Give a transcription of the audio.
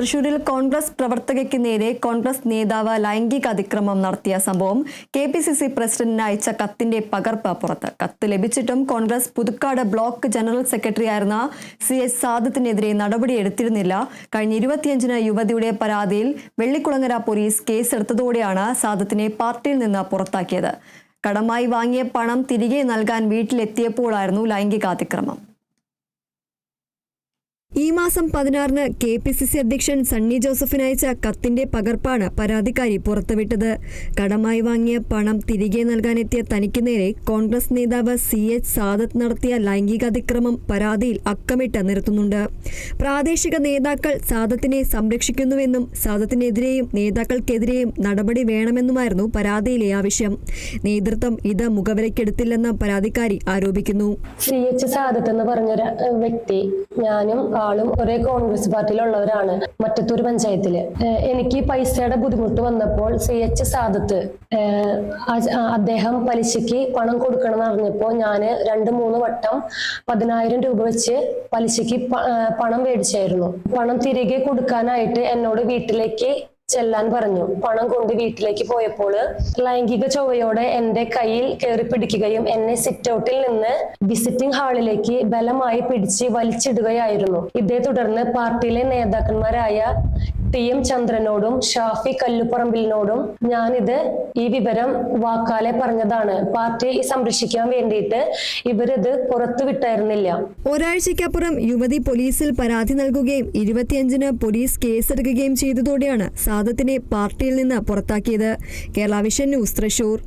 തൃശൂരിൽ കോൺഗ്രസ് പ്രവർത്തകയ്ക്ക് നേരെ കോൺഗ്രസ് നേതാവ് ലൈംഗിക അതിക്രമം നടത്തിയ സംഭവം കെ പി സി സി പ്രസിഡന്റിന് അയച്ച കത്തിന്റെ പകർപ്പ് പുറത്ത്. കത്ത് ലഭിച്ചിട്ടും Congress Puthukkad block general secretary ആയിരുന്ന സി എസ് സാദത്തിനെതിരെ നടപടിയെടുത്തിരുന്നില്ല കഴിഞ്ഞ ഇരുപത്തിയഞ്ചിന് യുവതിയുടെ പരാതിയിൽ വെള്ളിക്കുളങ്ങര പോലീസ് കേസെടുത്തതോടെയാണ് സാദത്തിനെ പാർട്ടിയിൽ നിന്ന് പുറത്താക്കിയത്. കടമായി വാങ്ങിയ പണം തിരികെ നൽകാൻ വീട്ടിലെത്തിയപ്പോഴായിരുന്നു ലൈംഗികാതിക്രമം ഈ മാസം പതിനാറിന് കെ പി സി സി അധ്യക്ഷൻ സണ്ണി ജോസഫിന് അയച്ച കത്തിന്റെ പകർപ്പാണ് പരാതിക്കാരി പുറത്തുവിട്ടത്. കടമായി വാങ്ങിയ പണം തിരികെ നൽകാനെത്തിയ തനിക്ക് നേരെ കോൺഗ്രസ് നേതാവ് സി എച്ച് സാദത്ത് നടത്തിയ ലൈംഗികാതിക്രമം പരാതിയിൽ അക്കമിട്ട് നിർത്തുന്നുണ്ട് പ്രാദേശിക നേതാക്കൾ സാദത്തിനെ സംരക്ഷിക്കുന്നുവെന്നും സാദത്തിനെതിരെയും നേതാക്കൾക്കെതിരെയും നടപടി വേണമെന്നുമായിരുന്നു പരാതിയിലെ ആവശ്യം. നേതൃത്വം ഇത് മുഖവിലക്കെടുത്തില്ലെന്ന് പരാതിക്കാരി ആരോപിക്കുന്നു. സി എച്ച് സാദത്ത് എന്ന് വ്യക്തി ഞാനും ആളും ഒരേ കോൺഗ്രസ് പാർട്ടിയിലുള്ളവരാണ് മറ്റത്തൂർ പഞ്ചായത്തിൽ. എനിക്ക് പൈസയുടെ ബുദ്ധിമുട്ട് വന്നപ്പോൾ സി എച്ച് സാദത്ത് അദ്ദേഹം പലിശയ്ക്ക് പണം കൊടുക്കണം എന്ന് ഞാൻ രണ്ട് മൂന്ന് വട്ടം പതിനായിരം രൂപ വെച്ച് പലിശയ്ക്ക് പണം മേടിച്ചായിരുന്നു. പണം തിരികെ കൊടുക്കാനായിട്ട് എന്നോട് വീട്ടിലേക്ക് ചെല്ലാൻ പറഞ്ഞു. പണം കൊണ്ട് വീട്ടിലേക്ക് പോയപ്പോൾ ലൈംഗിക ചൊവ്വയോടെ എന്റെ കയ്യിൽ കയറി പിടിക്കുകയും എന്നെ സിറ്റ് ഔട്ടിൽ നിന്ന് വിസിറ്റിംഗ് ഹാളിലേക്ക് ബലമായി പിടിച്ച് വലിച്ചിടുകയായിരുന്നു. ഇതേ തുടർന്ന് പാർട്ടിയിലെ നേതാക്കന്മാരായ ടി എം ചന്ദ്രനോടും ഷാഫി കല്ലുപറമ്പിലിനോടും ഞാനിത് ഈ വിവരം വാക്കാലെ പറഞ്ഞതാണ്. പാർട്ടി സംരക്ഷിക്കാൻ വേണ്ടിയിട്ട് ഇവരിത് പുറത്തു വിട്ടായിരുന്നില്ല. ഒരാഴ്ചയ്ക്കപ്പുറം യുവതി പോലീസിൽ പരാതി നൽകുകയും ഇരുപത്തിയഞ്ചിന് പോലീസ് കേസെടുക്കുകയും ചെയ്തതോടെയാണ് സാദത്തിനെ പാർട്ടിയിൽ നിന്ന് പുറത്താക്കിയത്. Kerala vision news Thrissur.